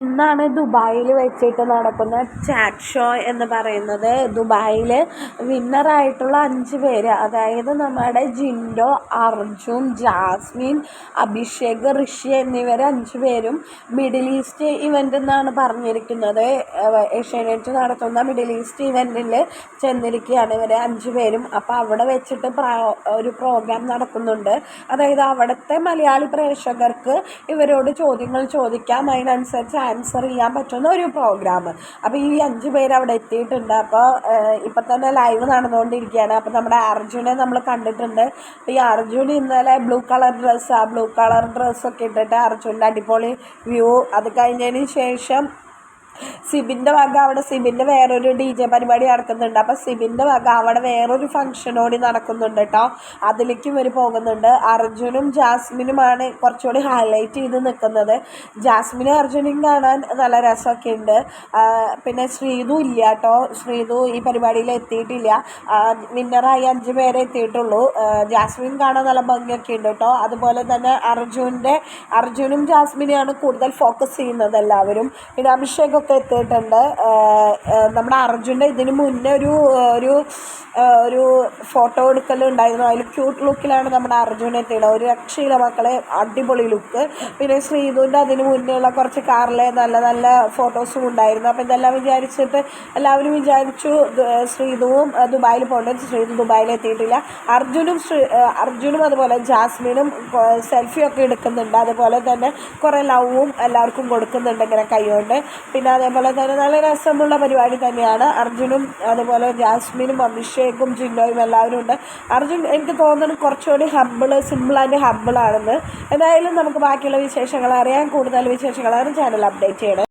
ഇന്നാണ് ദുബായിൽ വെച്ചിട്ട് നടക്കുന്ന ചാറ്റ് ഷോ എന്ന് പറയുന്നത്. ദുബായിൽ വിന്നറായിട്ടുള്ള അഞ്ച് പേര് അതായത് നമ്മുടെ ജിൻഡോ അർജുൻ ജാസ്മിൻ അഭിഷേക് ഋഷി എന്നിവർ അഞ്ച് പേരും മിഡിൽ ഈസ്റ്റ് ഇവന്റ് എന്നാണ് പറഞ്ഞിരിക്കുന്നത്. ഏഷ്യാനെറ്റ് നടത്തുന്ന മിഡിൽ ഈസ്റ്റ് ഇവന്റിൽ ചെന്നിരിക്കുകയാണ് ഇവർ അഞ്ച് പേരും. അപ്പോൾ അവിടെ വെച്ചിട്ട് ഒരു പ്രോഗ്രാം നടക്കുന്നുണ്ട്. അതായത് അവിടുത്തെ മലയാളി പ്രേക്ഷകർക്ക് ഇവരോട് ചോദ്യങ്ങൾ ചോദിക്കാം. അതിനനുസരിച്ച് ആൻസർ ചെയ്യാൻ പറ്റുന്ന ഒരു പ്രോഗ്രാം അപ്പോൾ ഈ അഞ്ച് പേര് അവിടെ എത്തിയിട്ടുണ്ട്. അപ്പോൾ ഇപ്പം തന്നെ ലൈവ് നടന്നുകൊണ്ടിരിക്കുകയാണ്. അപ്പോൾ നമ്മുടെ അർജുനെ നമ്മൾ കണ്ടിട്ടുണ്ട്. അപ്പോൾ ഈ അർജുൻ ഇന്നലെ ബ്ലൂ കളർ ഡ്രസ്സ് ആ ബ്ലൂ കളർ ഡ്രസ്സൊക്കെ ഇട്ടിട്ട് അർജുന്റെ അടിപൊളി വ്യൂ അത് കഴിഞ്ഞതിന് ശേഷം സിബിന്റെ വക അവിടെ സിബിന്റെ വേറൊരു ഡി ജെ പരിപാടി നടക്കുന്നുണ്ട്. അപ്പോൾ സിബിന്റെ വക അവിടെ വേറൊരു ഫംഗ്ഷൻ കൂടി നടക്കുന്നുണ്ട് കേട്ടോ അതിലേക്കും ഇവർ പോകുന്നുണ്ട്. അർജുനും ജാസ്മിനുമാണ് കുറച്ചുകൂടി ഹൈലൈറ്റ് ചെയ്ത് നിൽക്കുന്നത്. ജാസ്മിനും അർജുനും കാണാൻ നല്ല രസമൊക്കെ ഉണ്ട്. പിന്നെ ശ്രീതു ഇല്ല കേട്ടോ ശ്രീതു ഈ പരിപാടിയിൽ എത്തിയിട്ടില്ല. വിന്നറായി അഞ്ച് പേരെ എത്തിയിട്ടുള്ളൂ. ജാസ്മിൻ കാണാൻ നല്ല ഭംഗിയൊക്കെ ഉണ്ട് കേട്ടോ അതുപോലെ തന്നെ അർജുന്റെ അർജുനും ജാസ്മിനെയാണ് കൂടുതൽ ഫോക്കസ് ചെയ്യുന്നത് എല്ലാവരും. പിന്നെ അഭിഷേക് ഒക്കെ എത്തിയിട്ടുണ്ട് നമ്മുടെ അർജുന്റെ ഇതിന് മുന്നേ ഒരു ഒരു ഒരു ഫോട്ടോ എടുക്കലുണ്ടായിരുന്നു. അതിൽ ക്യൂട്ട് ലുക്കിലാണ് നമ്മുടെ അർജുൻ എത്തിയത്. ഒരു രക്ഷയില മക്കളെ. അടിപൊളി ലുക്ക് പിന്നെ ശ്രീധുവിന്റെ അതിന് മുന്നേയുള്ള കുറച്ച് കാറിലെ നല്ല നല്ല ഫോട്ടോസും ഉണ്ടായിരുന്നു. അപ്പോൾ ഇതെല്ലാം വിചാരിച്ചിട്ട് എല്ലാവരും വിചാരിച്ചു ശ്രീധുവും ദുബായിൽ പോകേണ്ടത് ശ്രീധു ദുബായിൽ എത്തിയിട്ടില്ല. അർജുനും ശ്രീ അർജുനും അതുപോലെ ജാസ്മിനും സെൽഫിയൊക്കെ എടുക്കുന്നുണ്ട്. അതുപോലെ തന്നെ കുറേ ലവും എല്ലാവർക്കും കൊടുക്കുന്നുണ്ട് ഇങ്ങനെ കൈകൊണ്ട്. പിന്നെ അതേപോലെ തന്നെ നല്ല രസമുള്ള പരിപാടി തന്നെയാണ്. അർജുനും അതുപോലെ ജാസ്മിനും അഭിഷേകും ജിന്നോയും എല്ലാവരും ഉണ്ട്. അർജുൻ എനിക്ക് തോന്നുന്നു കുറച്ചുകൂടി ഹബിൾ സിമ്പിൾ ആൻഡ് ഹബിളാണെന്ന് എന്തായാലും നമുക്ക് ബാക്കിയുള്ള വിശേഷങ്ങൾ അറിയാൻ കൂടുതൽ വിശേഷങ്ങളാണ് ചാനൽ അപ്ഡേറ്റ് ചെയ്യണം.